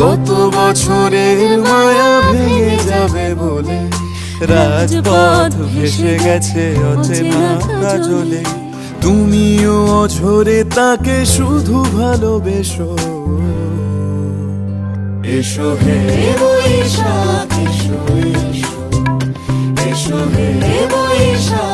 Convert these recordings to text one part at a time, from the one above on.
গত বছরের মায়া ভেঙে যাবে বলে রাজপথ ভেসে গেছে অচেনা কাজলে। তুমিও অঝরে তাকে শুধু ভালোবেসো। এসো হে বৈশাখ, এসো এসো। এসো হে বৈশাখ।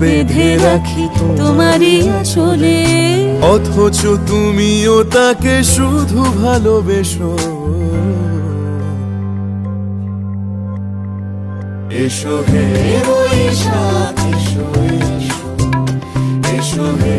বেঁধে রাখি তোমারই আসলে অথচ তুমিও তাকে শুধু ভালোবেসো। এসো হে এসো এসো। এসো হে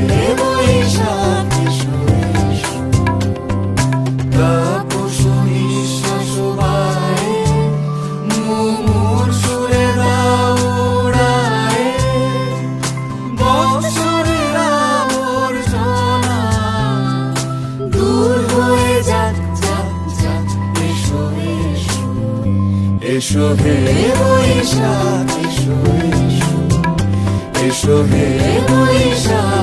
এসো হে এসো হে বৈশাখ